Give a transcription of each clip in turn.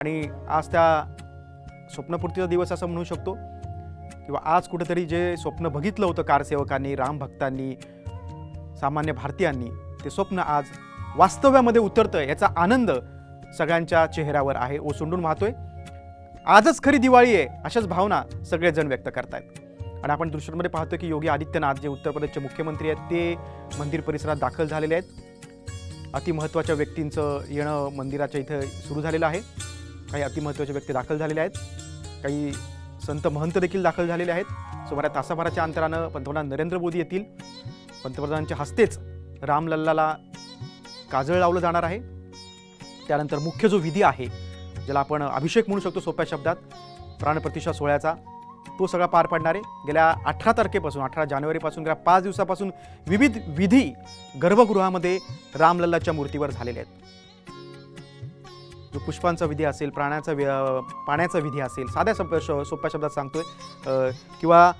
आणि आज त्या स्वप्नपूर्तीचा दिवस असं म्हणू शकतो. किंवा आज कुठेतरी जे स्वप्न बघितलं होतं कारसेवकांनी रामभक्तांनी सामान्य भारतीयांनी ते स्वप्न आज वास्तव्यामध्ये उतरतं याचा आनंद सगळ्यांच्या चेहऱ्यावर आहे ओसंडून वाहतोय. आजच खरी दिवाळी आहे अशाच भावना सगळेजण व्यक्त करतायत. आणि आपण दृश्यांमध्ये पाहतोय की योगी आदित्यनाथ जे उत्तर प्रदेशचे मुख्यमंत्री आहेत ते मंदिर परिसरात दाखल झालेले आहेत. अतिमहत्त्वाच्या व्यक्तींचं येणं मंदिराच्या इथं सुरू झालेलं आहे. काही अतिमहत्त्वाचे व्यक्ती दाखल झालेले आहेत. काही संत महंत देखील दाखल झालेले आहेत. सुमारे तासाभराच्या अंतरानं पंतप्रधान नरेंद्र मोदी येतील. पंतप्रधानांच्या हस्तेच रामलल्लाला काजळ लावलं जाणार आहे. त्यानंतर मुख्य जो विधी आहे ज्याला आपण अभिषेक म्हणू शकतो सोप्या शब्दात प्राणप्रतिष्ठा सोहळ्याचा तो सगळा पार पडणार आहे. गेल्या अठरा तारखेपासून अठरा जानेवारीपासून गेल्या पाच दिवसापासून विविध विधी गर्भगृहामध्ये रामलल्लाच्या मूर्तीवर झालेले आहेत. जो पुष्पांचा विधी असेल प्राण्याचा वि- पाण्याचा विधी असेल साध्या सोप्या श- सोप्या शब्दात सांगतोय किंवा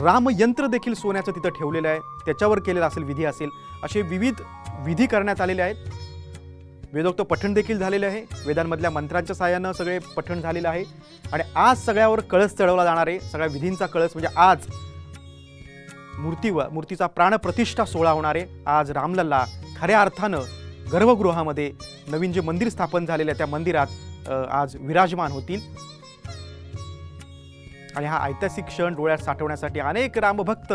रामयंत्र देखील सोन्याचं तिथं ठेवलेलं आहे त्याच्यावर केलेला असेल विधी असेल असे विविध विधी करण्यात आलेले आहेत. वेदोक्त पठण देखील झालेलं आहे वेदांमधल्या मंत्रांच्या साहाय्यानं सगळे पठण झालेलं आहे आणि आज सगळ्यावर कळस चढवला जाणार आहे सगळ्या विधींचा कळस म्हणजे आज मूर्तीवर मूर्तीचा प्राणप्रतिष्ठा सोहळा होणार आहे आज रामलल्ला खऱ्या अर्थानं गर्भगृहामध्ये नवीन जे मंदिर स्थापन झालेलं आहे त्या मंदिरात आज विराजमान होतील. आणि हा ऐतिहासिक क्षण डोळ्यात साठवण्यासाठी अनेक रामभक्त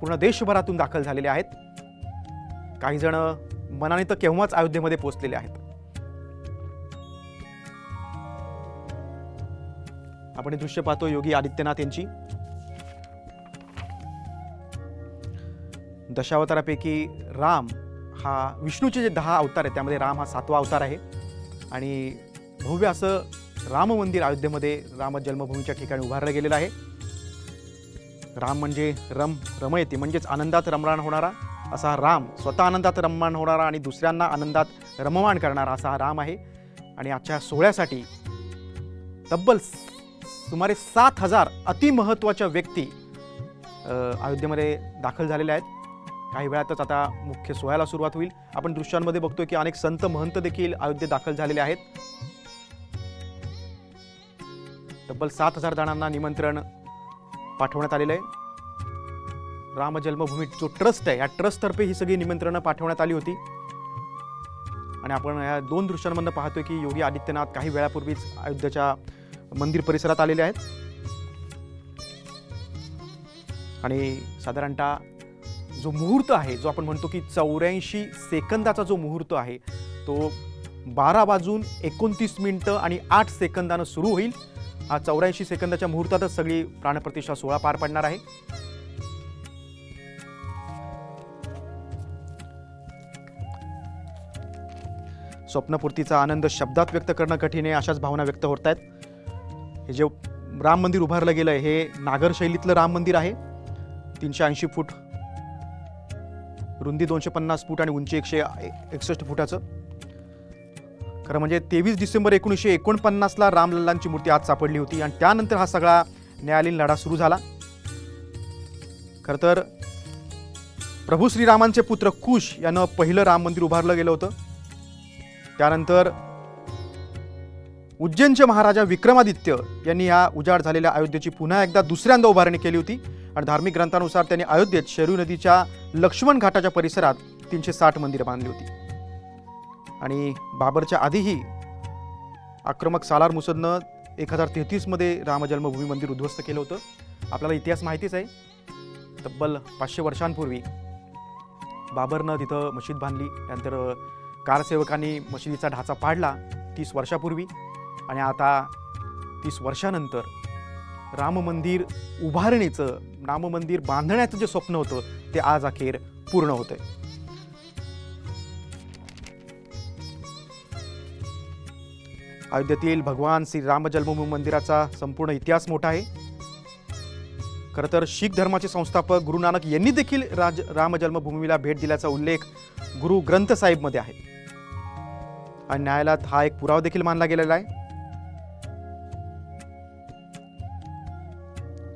पूर्ण देशभरातून दाखल झालेले आहेत. काही जण मनाने तर केव्हाच अयोध्येमध्ये पोहोचलेले आहेत. आपण दृश्य पाहतो योगी आदित्यनाथ यांची. दशावतारापैकी राम हा विष्णूचे जे दहा अवतार आहेत त्यामध्ये राम हा सातवा अवतार आहे. आणि भव्य असं राम मंदिर अयोध्येमध्ये राम जन्मभूमीच्या ठिकाणी उभारलं गेलेलं आहे. राम म्हणजे रम रमयती म्हणजेच आनंदात रमराण होणारा असा हा राम स्वतः आनंदात रममाण होणारा आणि दुसऱ्यांना आनंदात रममाण करणारा असा हा राम आहे. आणि आजच्या सोहळ्यासाठी तब्बल सुमारे सात हजार अतिमहत्त्वाच्या व्यक्ती अयोध्येमध्ये दाखल झालेल्या आहेत. काही वेळातच आता मुख्य सोहळ्याला सुरुवात होईल. आपण दृश्यांमध्ये बघतोय की अनेक संत महंत देखील अयोध्येत दाखल झालेले आहेत. तब्बल सात हजार जणांना निमंत्रण पाठवण्यात आलेलं आहे राम जन्मभूमी जो ट्रस्ट आहे या ट्रस्टतर्फे ही सगळी निमंत्रणं पाठवण्यात आली होती. आणि आपण या दोन दृश्यांमधनं पाहतोय की योगी आदित्यनाथ काही वेळापूर्वीच अयोध्येच्या मंदिर परिसरात आलेले आहेत. आणि साधारणतः जो मुहूर्त आहे जो आपण म्हणतो की चौऱ्याऐंशी सेकंदाचा जो मुहूर्त आहे तो बारा वाजून एकोणतीस मिनटं आणि आठ सेकंदानं सुरू होईल. हा चौऱ्याऐंशी सेकंदाच्या मुहूर्तातच सगळी प्राणप्रतिष्ठा सोहळा पार पडणार आहे. स्वप्नपूर्तीचा आनंद शब्दात व्यक्त करणं कठीण आहे अशाच भावना व्यक्त होत आहेत. हे जे राम मंदिर उभारलं गेलं आहे हे नागरशैलीतलं राम मंदिर आहे. तीनशे ऐंशी फूट रुंदी दोनशे पन्नास फूट आणि उंची एकशे एकसष्ट फुटाचं. खरं म्हणजे तेवीस डिसेंबर एकोणीसशे एकोणपन्नासला रामलल्लांची मूर्ती आज सापडली होती आणि त्यानंतर हा सगळा न्यायालयीन लढा सुरू झाला. खरं तर प्रभू श्रीरामांचे पुत्र कुश यानं पहिलं राम मंदिर उभारलं गेलं होतं. त्यानंतर उज्जैनचे महाराजा विक्रमादित्य यांनी या उजाड झालेल्या अयोध्येची पुन्हा एकदा दुसऱ्यांदा उभारणी केली होती. आणि धार्मिक ग्रंथानुसार त्यांनी अयोध्येत शेरू नदीच्या लक्ष्मण घाटाच्या परिसरात तीनशे साठ मंदिरं बांधली होती. आणि बाबरच्या आधीही आक्रमक सालार मुसदनं एक हजार तेहतीसमध्ये रामजन्मभूमी मंदिर उद्ध्वस्त केलं होतं. आपल्याला इतिहास माहितीच आहे. तब्बल पाचशे वर्षांपूर्वी बाबरनं तिथं मशीद बांधली. त्यानंतर कारसेवकांनी मशिदीचा ढाचा पाडला तीस वर्षापूर्वी. आणि आता तीस वर्षानंतर राम मंदिर उभारणीचं राम मंदिर बांधण्याचं जे स्वप्न होतं ते आज अखेर पूर्ण होतंय. अयोध्येतील भगवान श्री राम जन्मभूमी मंदिराचा संपूर्ण इतिहास मोठा आहे. खरं तर शीख धर्माचे संस्थापक गुरु नानक यांनी देखील राज राम जन्मभूमीला भेट दिल्याचा उल्लेख गुरु ग्रंथ साहिबमध्ये आहे. आणि न्यायालयात हा एक पुरावा देखील मानला गेलेला आहे.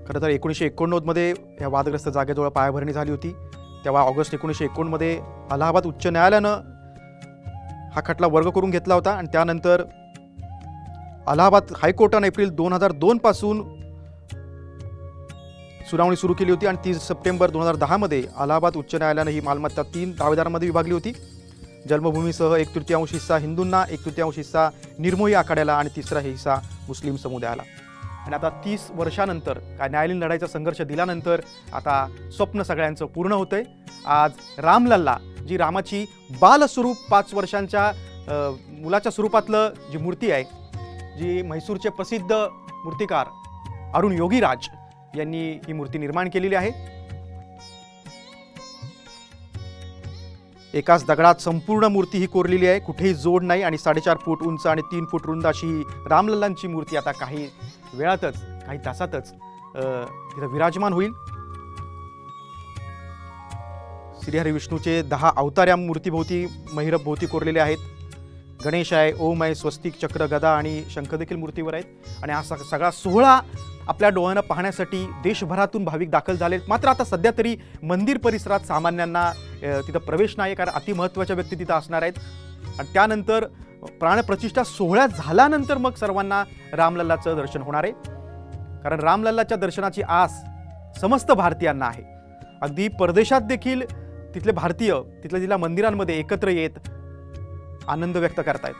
खरं तर एकोणीसशे एकोणनव्वदमध्ये या वादग्रस्त जागेजवळ पायाभरणी झाली होती. तेव्हा ऑगस्ट एकोणीसशे एकोणमध्ये अलाहाबाद उच्च न्यायालयानं हा खटला वर्ग करून घेतला होता आणि त्यानंतर अलाहाबाद हायकोर्टानं एप्रिल दोन हजार दोनपासून सुनावणी सुरू केली होती आणि तीस सप्टेंबर दोन हजार दहामध्ये अलाहाबाद उच्च न्यायालयानं ही मालमत्ता तीन दावेदारांमध्ये विभागली होती. जन्मभूमीसह एक तृतीयांश हिस्सा हिंदूंना एक तृतीयांश हिस्सा निर्मोही आखाड्याला आणि तिसरा हिस्सा मुस्लिम समुदायाला. आणि आता तीस वर्षानंतर काय न्यायालयीन लढाईचा संघर्ष दिल्यानंतर आता स्वप्न सगळ्यांचं पूर्ण होतंय. आज रामलल्ला जी रामाची बालस्वरूप पाच वर्षांच्या मुलाच्या स्वरूपातलं जी मूर्ती आहे जी म्हैसूरचे प्रसिद्ध मूर्तिकार अरुण योगीराज यांनी ही मूर्ती निर्माण केलेली आहे. एकाच दगडात संपूर्ण मूर्ती ही कोरलेली आहे. कुठेही जोड नाही आणि साडेचार फूट उंच आणि तीन फूट रुंद अशी रामलल्लांची मूर्ती आता काही वेळातच काही तासातच तिथं विराजमान होईल. श्रीहरी विष्णूचे दहा अवतार या मूर्तीभोवती महिरभोवती कोरलेले आहेत. गणेश आहे ओम आहे स्वस्तिक चक्र गदा आणि शंख देखील मूर्तीवर आहेत. आणि हा स सगळा सोहळा आपल्या डोळ्यानं पाहण्यासाठी देशभरातून भाविक दाखल झालेत मात्र आता सध्या तरी मंदिर परिसरात सामान्यांना तिथं प्रवेश नाही कारण अतिमहत्त्वाच्या व्यक्ती तिथं असणार आहेत. आणि त्यानंतर प्राणप्रतिष्ठा सोहळा झाल्यानंतर मग सर्वांना रामलल्लाचं दर्शन होणार आहे. कारण रामलल्लाच्या दर्शनाची आस समस्त भारतीयांना आहे. अगदी परदेशात देखील तिथले भारतीय तिथल्या तिथल्या मंदिरांमध्ये एकत्र येत आनंद व्यक्त करतायत.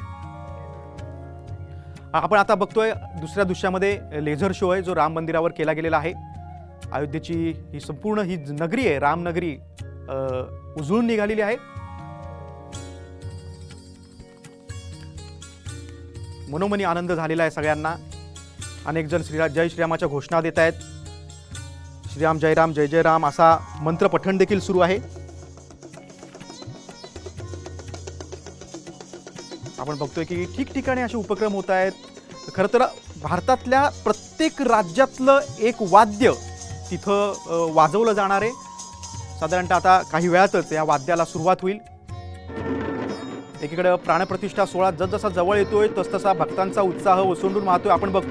आपण आता बघतोय दुसऱ्या दृश्यामध्ये लेझर शो आहे जो राम मंदिरावर केला गेलेला आहे. अयोध्येची ही संपूर्ण ही नगरी आहे रामनगरी उजळून निघालेली आहे. मनोमनी आनंद झालेला आहे सगळ्यांना. अनेक जण श्रीरा जय श्रीरामाच्या घोषणा देत आहेत. श्रीराम जय राम जय जय राम असा मंत्र पठण देखील सुरू आहे. आपण बघतोय की ठिकठिकाणी असे उपक्रम होत आहेत. खरं तर भारतातल्या प्रत्येक राज्यातलं एक वाद्य तिथं वाजवलं जाणार आहे. साधारणतः आता काही वेळातच या वाद्याला सुरुवात होईल. एकीकडे प्राणप्रतिष्ठा सोहळा जसजसा जवळ येतोय तसतसा भक्तांचा उत्साह ओसंडून वाहतोय. आपण बघतो